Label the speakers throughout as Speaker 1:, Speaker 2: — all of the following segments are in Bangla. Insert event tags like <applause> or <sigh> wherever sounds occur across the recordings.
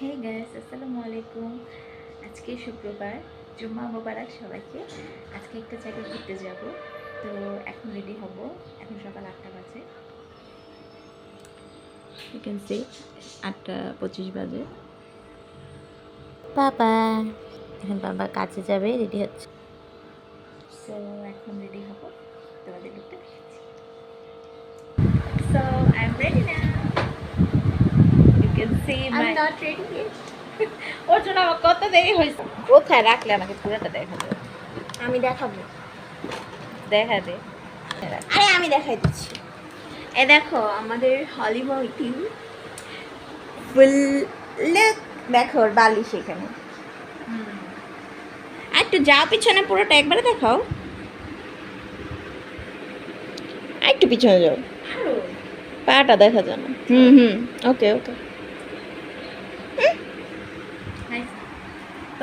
Speaker 1: হে গ্যাস আসসালামু আলাইকুম। আজকে শুক্রবার জুম্মা মোবারক সবাইকে। আজকে একটা জায়গায় ঘুরতে যাব। তো এখন রেডি হব। এখন সকাল আটটা বাজে। ইউ ক্যান সি আটটা পঁচিশ বাজে। বাবা এখন বাবা কাজে যাবে রেডি হচ্ছে। সো এখন রেডি হব। তোমাদের ওর জন্য আমার কত দেরি হয়েছে। কোথায় রাখলে আমাকে পুরোটা দেখা দে
Speaker 2: আমি দেখাবো।
Speaker 1: দেখা দে।
Speaker 2: আরে আমি দেখাই দিচ্ছি। এ দেখো আমাদের হলিময়টি ফুল দেখো ওর বালিশ এখানে। আর একটু যাও পিছনে পুরোটা একবারে দেখাও। একটু পিছনে যাও। পাটা দেখা যায় না। হুম হুম। ওকে ওকে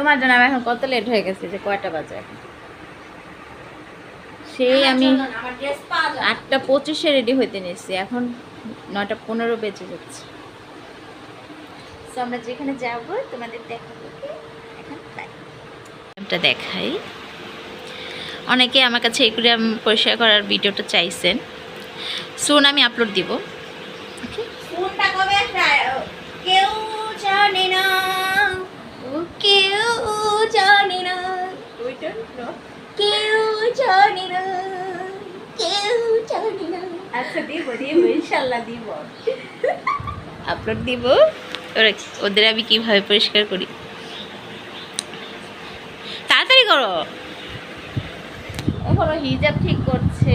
Speaker 1: তোমার জন্য আমি এখন কত লেট হয়ে গেছে যে কয়টা বাজে এখন? সেই আমি আটটা পঁচিশে রেডি হইতে নিয়েছি এখন নয়টা পনেরো বেজে যাচ্ছে। আমরা যেখানে যাব তোমাদের দেখাবো এখন দেখাই। অনেকে আমার কাছে একুরিয়াম পরিষ্কার করার ভিডিওটা চাইছেন। সুন আমি আপলোড দিব।
Speaker 2: ফোনটা কবে? কেউ জানে না। কেউ জানে না। কেউ জানে না। কেউ জানে না।
Speaker 1: আচ্ছা দিব দিব ইনশাল্লাহ দিব। আপলোড দিব। ওদের আমি কীভাবে পরিষ্কার করি? তাড়াতাড়ি করো। এখনও হিজাব ঠিক করছে।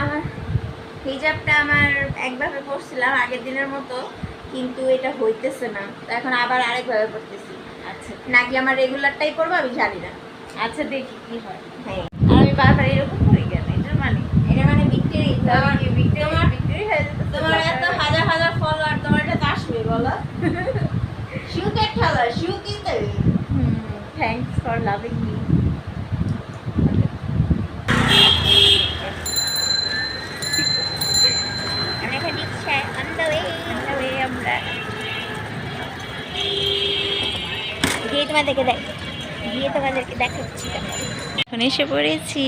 Speaker 2: আমার হিজাবটা আমার একভাবে পড়ছিলাম আগের দিনের মতো কিন্তু এটা হইতেছে না। তো এখন আবার আরেকভাবে পড়তেছি
Speaker 1: আচ্ছা
Speaker 2: নাকি আমার রেগুলারটাই পরবো আমি জানি না।
Speaker 1: আচ্ছা দেখি কি হয়।
Speaker 2: হ্যাঁ।
Speaker 1: আর আমি বারবার এরকম করি কেন? এটার মানে?
Speaker 2: এটা মানে বিক্রি তোমার
Speaker 1: বিক্রি
Speaker 2: তোমার-
Speaker 1: বিক্রি হয়ে যেতে
Speaker 2: তোমার এত হাজার হাজার ফলোয়ার তোমার এটা আসবে বলো? শুকে ঠেলা শুকিতে
Speaker 1: থ্যাংকস ফর লাভিং মি
Speaker 2: আমি এখন রিক্সায় অন দ্য ওয়ে
Speaker 1: আমরা
Speaker 2: গিয়ে তোমাদেরকে দেখ, গিয়ে তোমাদেরকে দেখাচ্ছি।
Speaker 1: এখন এসে পড়েছি।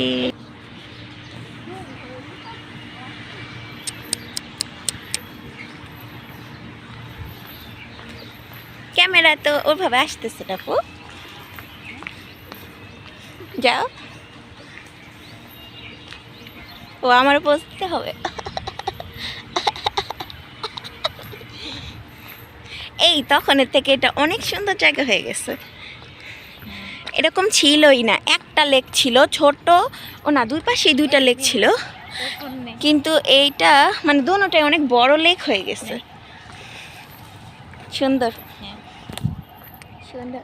Speaker 2: ক্যামেরা তো ওইভাবে আসতেছে টাপু যাও। ও আমার বসতে হবে। এই তখনের থেকে এটা অনেক সুন্দর জায়গা হয়ে গেছে। এরকম ছিলই না। একটা লেক ছিল ছোট ও না দুই পাশেই দুইটা লেক ছিল। কিন্তু এইটা মানে দোনোটাই অনেক বড় লেক হয়ে গেছে। সুন্দর। সুন্দর।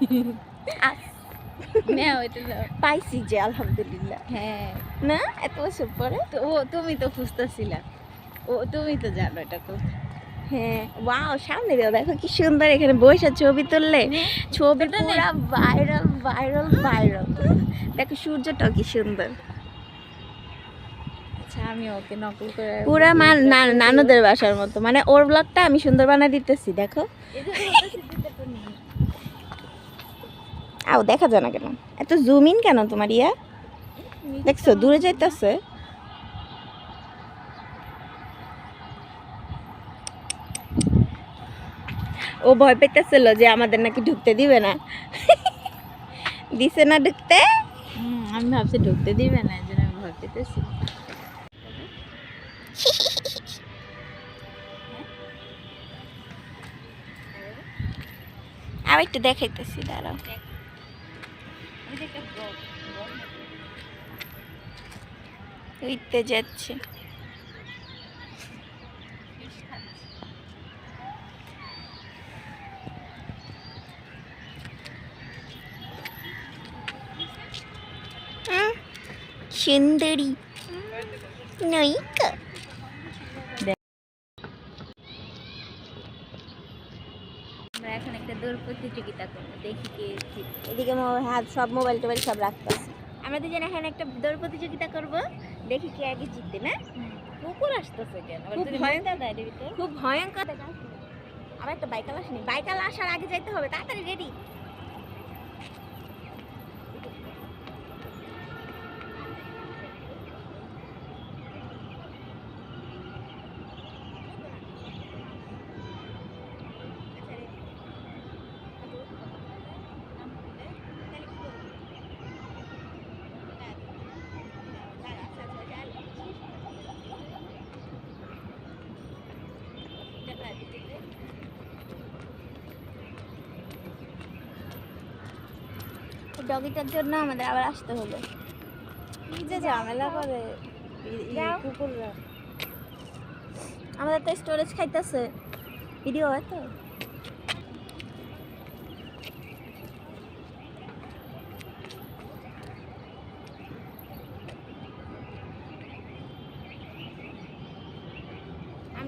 Speaker 2: <laughs> পাইছি যে আলহামদুলিল্লাহ।
Speaker 1: হ্যাঁ।
Speaker 2: না এত বছর পরে?
Speaker 1: তো ও তুমি তো খুঁজতেছিলা। ও তুমি তো জানো এটা কোথায়।
Speaker 2: হ্যাঁ ওয়াও সামনে দিও দেখো কি সুন্দর এখানে বসে ছবি তুললে। ছবি
Speaker 1: এটা নে।
Speaker 2: পুরা ভাইরাল ভাইরাল ভাইরাল দেখো সূর্যটাও কি সুন্দর।
Speaker 1: আচ্ছা আমি ওকে
Speaker 2: পুরা মা নানুদের বাসার মতো। মানে ওর ব্লগটা আমি সুন্দর বানায় দিতেছি দেখো। আও দেখা যায় না কেন? এত জুম ইন কেন তোমার ইয়া? দেখছ দূরে যাইতেছে। ও ভয় পেতেছিল যে আমাদের নাকি ঢুকতে দিবে না। দিছে না ঢুকতে?
Speaker 1: আমি ভাবছি ঢুকতে দিবে না এই জন্য আমি ভয় পেতেছি
Speaker 2: আমি একটু দেখাইতেছি দাঁড়াও। উইতে যাচ্ছে হুম, সুন্দরী নইকা
Speaker 1: আমরা এখন একটা দৌড় প্রতিযোগিতা করব দেখি কে
Speaker 2: এদিকে হাত সব মোবাইল টোবাইল সব আমরা দুজন এখানে একটা দৌড় প্রতিযোগিতা করব দেখি কে আগে জিতবে না?
Speaker 1: কুকুর আসতেছে কেন?
Speaker 2: খুব ভয়ঙ্কর। আবার একটা বাইকাল আসেনি। বাইকাল আসার আগে যাইতে হবে তাড়াতাড়ি রেডি ডগিটার জন্য আমাদের আবার আসতে হলো। কি যে ঝামেলা করে।
Speaker 1: কুকুররা।
Speaker 2: আমাদের তো স্টোরেজ খাইতেছে। ভিডিও হয় তো?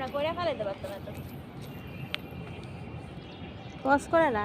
Speaker 2: আমরা করে ফেলাইতে পারতাম এত পজ করে না।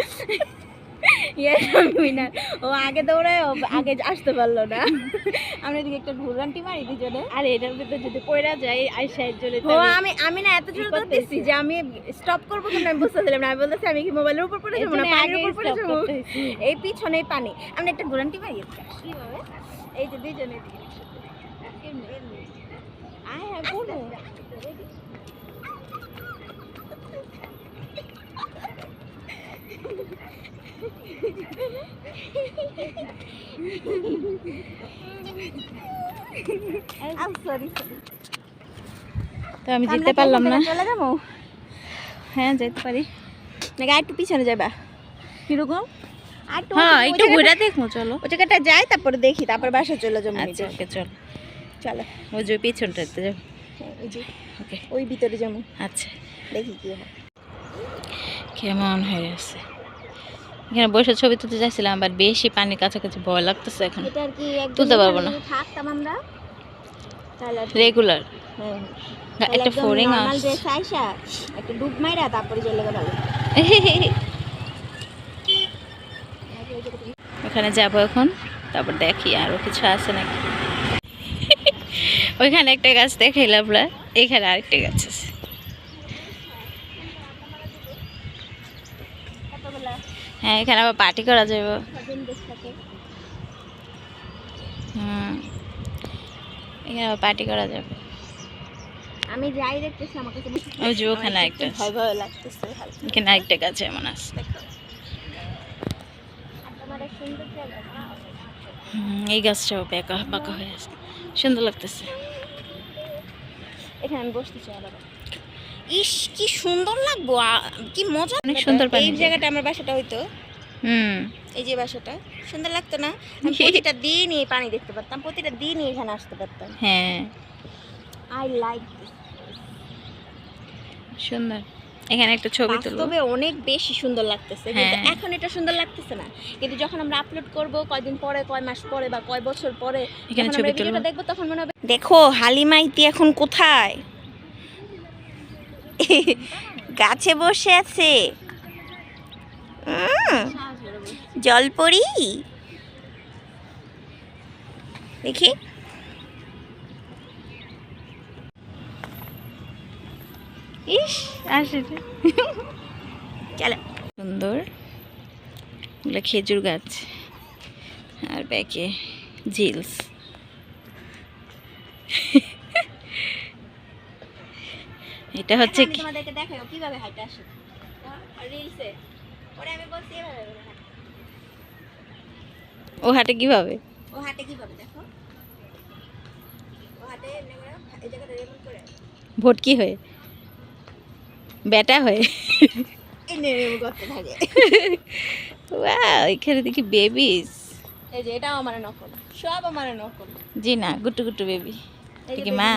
Speaker 2: উইনার ও আগে দৌড়ায় আগে আসতে পারল না। আমরা এদিকে একটা ঘুরান্টি মারি দুজনে।
Speaker 1: আর এটার ভিতরে যদি পড়া যায় আইসার জন্য
Speaker 2: ও আমি আমি না এত জোরে দৌড়তেছি যে আমি স্টপ করব কিন্তু আমি বুঝতেছিলাম না। আমি বলতেছি আমি কি মোবাইলের উপর পড়ে যাব না? পানির উপর পড়ে যাব? এই পিছনেই পানি। আমরা একটা ঘুরান্টি মারি কীভাবে এই যে দুইজনে আয় হ্যাঁ সরি
Speaker 1: তো আমি যেতে পারলাম না।
Speaker 2: চলে যাব?
Speaker 1: হ্যাঁ যেতে পারি।
Speaker 2: নাকি একটু পিছনে যাবা? কীরকম?
Speaker 1: হ্যাঁ একটু ঘুরে দেখব চলো।
Speaker 2: ওই জায়গাটা যাই তারপরে দেখি তারপরে বাসা চলে যাব
Speaker 1: আচ্ছা ওকে চল।
Speaker 2: চলো।
Speaker 1: ওই যে পিছনটাতে যাও
Speaker 2: ওই যে।
Speaker 1: ওকে।
Speaker 2: ওই ভিতরে যাব।
Speaker 1: আচ্ছা।
Speaker 2: দেখি কি হয়।
Speaker 1: কেমন হয়ে আছে? এখানে বসে ছবি তুলতে চাইছিলাম বাট বেশি পানির কাছাকাছি ভয় লাগতেছে এখন। তুলতে পারব না। রেগুলার
Speaker 2: হ্যাঁ।
Speaker 1: একটা ফোরিং
Speaker 2: একটা ডুব মাইরা তারপরে চলে গেল <laughs>
Speaker 1: ওখানে যাব এখন তারপর দেখি আরও কিছু আছে নাকি। <laughs> ওইখানে একটা গাছ দেখাইলাম এখানে আরেকটা গাছ আছে। হ্যাঁ এখানে আবার পার্টি করা যাবে হুম এখানে আবার পার্টি করা যাবে।
Speaker 2: আমি যাই দেখতেছি আমার কাছে
Speaker 1: ওই যে ওখানে একটা
Speaker 2: একটু ভয় ভয় লাগতেছে
Speaker 1: এখানে গাছ এমন আছে।
Speaker 2: এই
Speaker 1: গাছটাও বেঁকা বাঁকা হয়ে আছে। সুন্দর লাগতেছে।
Speaker 2: এখানে আমি বসতে চাই আবার। ইস কি সুন্দর লাগবো কি মজা
Speaker 1: অনেক সুন্দর
Speaker 2: এই জায়গাটা আমার বাসাটা হইতো।
Speaker 1: হুম।
Speaker 2: এই যে বাসাটা সুন্দর লাগতো না? প্রতিটা দিনই পানি দেখতে পারতাম প্রতিটা দিনই এখানে আসতে পারতাম।
Speaker 1: হ্যাঁ।
Speaker 2: আই লাইক
Speaker 1: সুন্দর। এখানে একটা ছবি তুলবো।
Speaker 2: বাস্তবে অনেক বেশি সুন্দর লাগতেছে কিন্তু
Speaker 1: হ্যাঁ।
Speaker 2: এখন এটা সুন্দর লাগতেছে না। কিন্তু যখন আমরা আপলোড করব কয়দিন পরে কয় মাস পরে বা কয় বছর পরে
Speaker 1: এখানে ছবি তুলবো।
Speaker 2: দেখব তখন মনে হবে দেখো হালিমাইতি এখন কোথায়? গাছে বসে আছে। জল জলপরি দেখি।
Speaker 1: ইস, আসে
Speaker 2: চলো।
Speaker 1: সুন্দর। খেজুর গাছ আর ব্যাকে জিলস এটা হচ্ছে কি?
Speaker 2: তোমাদেরকে কীভাবে হাইটে আসে। রিলসে পরে আমি বলছি এভাবে এভাবে
Speaker 1: ও হাটে কীভাবে?
Speaker 2: ও হাঁটে কীভাবে দেখো। ও হাঁটে এমনি করে এই জায়গাটা এমন করে।
Speaker 1: ভটকি হয়ে। বেটা হয়ে। এখানে দেখি বেবিস
Speaker 2: এই যে এটাও আমার নকল। সব আমার নকল।
Speaker 1: জি না গুট্টু গুট্টু বেবি কি মা?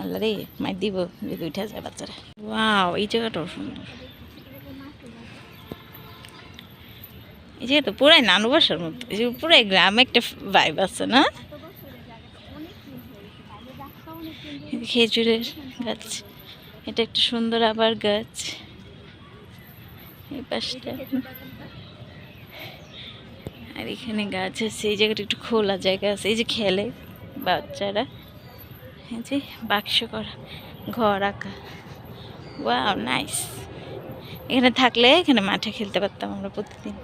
Speaker 1: আল্লাহ রে মাই দিব যদি উঠে যায় বাচ্চারা। ওয়াও এই জায়গাটাও সুন্দর। এই জায়গাটা পুরাই নানু বাসার মতো। এই যে পুরাই গ্রামে একটা ভাইব আছে না? খেজুরের গাছ। এটা একটা সুন্দর আবার গাছ। এই পাশটা। আর এখানে গাছ আছে এই জায়গাটা একটু খোলা জায়গা আছে। এই যে খেলে বাচ্চারা। যে বাক্স করা ঘর আঁকা। ওয়াও নাইস এখানে থাকলে এখানে মাঠে খেলতে পারতাম আমরা প্রতিদিন।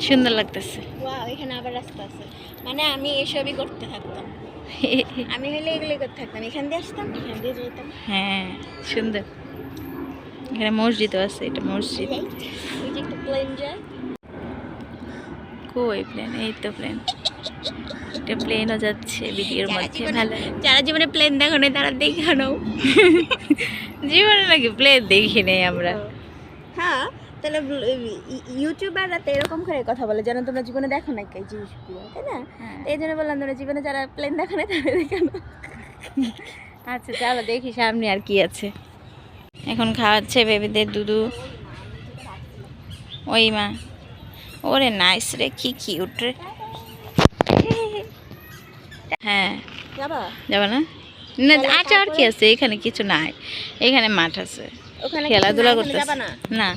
Speaker 1: সুন্দর লাগতেছে।
Speaker 2: ওয়াও এখানে আবার রাস্তা আছে। মানে আমি এসবই করতে থাকতাম। <laughs> আমি হলে এগুলো করতে থাকতাম। এখান দিয়ে আসতাম এখান দিয়ে যেতাম
Speaker 1: হ্যাঁ সুন্দর। এখানে মসজিদও আছে এটা মসজিদ।
Speaker 2: এই যে একটা প্লেন যায়।
Speaker 1: কই প্লেন এই তো প্লেন এটা প্লেনও যাচ্ছে ভিডিওর মধ্যে ভালো।
Speaker 2: যারা জীবনে প্লেন দেখো নাই তারা দেখানো
Speaker 1: জীবনে নাকি প্লেন দেখি নেই আমরা।
Speaker 2: হ্যাঁ তাহলে ইউটিউবাররা তো এরকম করে কথা বলে যেন তোমরা জীবনে দেখো না এই জিনিসগুলো তাই না?
Speaker 1: হ্যাঁ।
Speaker 2: এই জন্য বললাম তোমরা জীবনে যারা প্লেন দেখো না তারা দেখানো
Speaker 1: আচ্ছা চলো দেখি সামনে আর কি আছে। এখন খাওয়াচ্ছে বেবিদের দুধু। ওই মা। ওরে নাইস রে কি কিউট রে। হ্যাঁ।
Speaker 2: যাবা?
Speaker 1: যাবে না? না আচ্ছা আর কি? আছে? এখানে কিছু নাই। এখানে মাঠ আছে।
Speaker 2: ওখানে
Speaker 1: খেলাধুলা
Speaker 2: করতে না, যাবা না?
Speaker 1: না।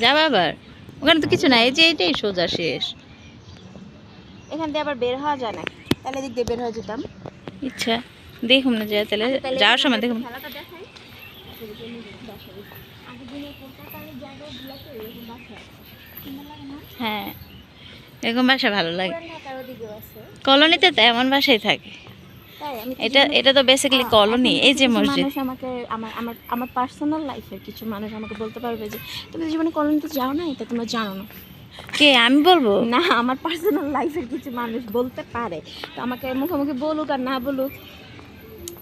Speaker 1: যাবে আবার। ওখানে তো কিছু নাই। এই যে এটাই সোজা শেষ।
Speaker 2: এখান দিয়ে আবার বের হওয়া যায় না। তাহলে দিক দিয়ে বের হয়ে যেতাম।
Speaker 1: ইচ্ছা। দেখুন না যায় তাহলে
Speaker 2: তাহলে
Speaker 1: যাওয়ার সময় দেখুন
Speaker 2: খেলাটা দেখাই আগের দিনে কলকাতার জায়গাগুলোতে এরকম বাসা আছে সুন্দর লাগে না
Speaker 1: হ্যাঁ এরকম বাসা ভালো লাগে। কলোনিতে তো এমন বাসাই থাকে।
Speaker 2: আমি
Speaker 1: এটা এটা তো বেসিক্যালি কলোনি এই যে
Speaker 2: কিছু
Speaker 1: মসজিদ।
Speaker 2: মানুষ আমাকে আমার আমার আমার পার্সোনাল লাইফের কিছু মানুষ আমাকে বলতে পারবে যে তুমি জীবনে কলোনিতে যাও না এটা তোমরা জানো না।
Speaker 1: কে আমি বলব?
Speaker 2: না আমার পার্সোনাল লাইফের কিছু মানুষ বলতে পারে। তো আমাকে মুখোমুখি বলুক আর না বলুক।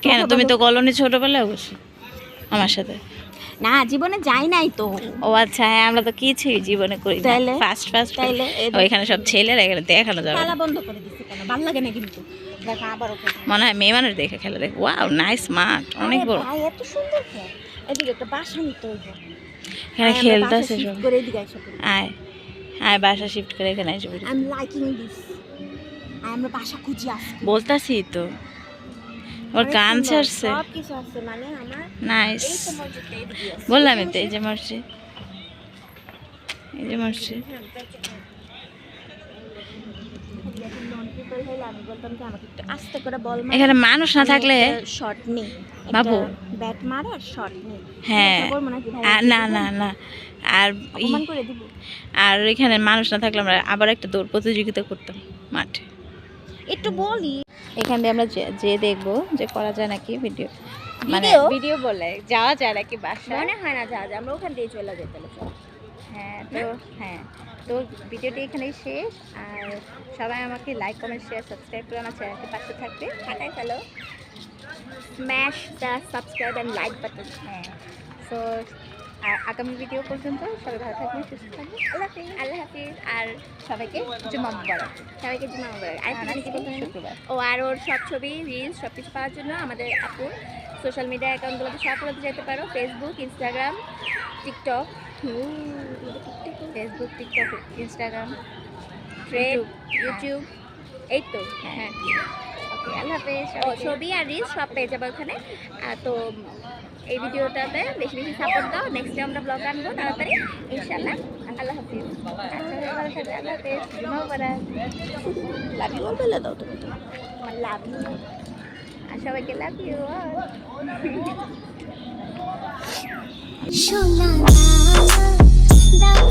Speaker 1: কেন? তুমি তো কলোনি ছোটবেলায় অবশ্যই আমার সাথে।
Speaker 2: না জীবনে যাই নাই তো।
Speaker 1: ও আচ্ছা হ্যাঁ আমরা তো কিছুই জীবনে করি
Speaker 2: তাইলে?
Speaker 1: ফার্স্ট ফার্স্ট
Speaker 2: তাইলে
Speaker 1: ওইখানে সব ছেলেরা এখানে দেখানো যাবে
Speaker 2: খেলা। বন্ধ করে দিচ্ছে কেন? ভালো লাগে না কিন্তু। দেখা আবার ওকে
Speaker 1: মনে হয় মেয়ে মানুষ দেখে খেলা দেখ। ওয়াও নাইস মাঠ অনেক বড়।
Speaker 2: ভাই এত সুন্দর এদিকে একটা বাসা নিতে
Speaker 1: এখানে খেলতেছে সব
Speaker 2: করে এদিকে এসে
Speaker 1: আয় আয় বাসা শিফট করে এখানে এসে
Speaker 2: আই এম লাইকিং দিস আমরা বাসা খুঁজি আসছি
Speaker 1: বলতাছি তো। ওর
Speaker 2: অনেক
Speaker 1: গান ছাড়ছে।
Speaker 2: আছে মানে আমার
Speaker 1: নাইস
Speaker 2: এই
Speaker 1: যে মসজিদ এই যে মসজিদ
Speaker 2: এখন non-people হলে আমি বলতাম যে আমাকে একটু আস্তে করে বল
Speaker 1: এখানে মানুষ না থাকলে
Speaker 2: শর্ট নেই।
Speaker 1: বাবু।
Speaker 2: ব্যাট মার শর্ট নেই।
Speaker 1: হ্যাঁ? আর না না না। আর আর এখানে মানুষ না থাকলে আমরা আবার একটা দৌড় প্রতিযোগিতা করতাম মাঠে।
Speaker 2: একটু বলি।
Speaker 1: এখান দিয়ে আমরা যে- দেখব যে করা যায় নাকি ভিডিও মানে ভিডিও বলে যাওয়া যায় নাকি বাসায়?
Speaker 2: মনে হয় না যাওয়া যায় আমরা ওখান দিয়ে চলে যাই তাহলে
Speaker 1: হ্যাঁ তো হ্যাঁ? তো ভিডিওটি এখানেই শেষ। আর সবাই আমাকে লাইক কমেন্ট শেয়ার সাবস্ক্রাইব করে আমার চ্যানেলটি পাশে থাকবে।
Speaker 2: হাঁটাই ফেলো smash the subscribe and like button
Speaker 1: হ্যাঁ সো আর আগামী ভিডিও পর্যন্ত সবাই ভালো থাকবেন সুস্থ থাকবেন।
Speaker 2: আল্লাহ হাফিজ।
Speaker 1: আল্লাহ হাফিজ। আর সবাইকে জুমা মুবারক।
Speaker 2: সবাইকে জুমা মুবারক। আর?
Speaker 1: শুক্রবার।
Speaker 2: ও আর ওর সব ছবি রিলস সব কিছু পাওয়ার জন্য আমাদের আপুর সোশ্যাল মিডিয়া অ্যাকাউন্টগুলোতে সব করতে যেতে পারো। Facebook Instagram TikTok
Speaker 1: Facebook TikTok Instagram
Speaker 2: trade YouTube এই তো।
Speaker 1: হ্যাঁ।
Speaker 2: ও ছবি আর রিলস সব পেয়ে যাব ওখানে। আর তো এই ভিডিওটাতে বেশি বেশি সাপোর্ট দাও। নেক্সট টাইম আমরা ব্লগ আনব তাড়াতাড়ি। ইনশাল্লাহ আল্লাহ হাফিজ।
Speaker 1: আল্লাহ হাফেজ
Speaker 2: লাভ ইউ বলে দাও তুমি। লাভ ইউ
Speaker 1: আর সবাইকে লাভ ইউ
Speaker 3: সোনা দাও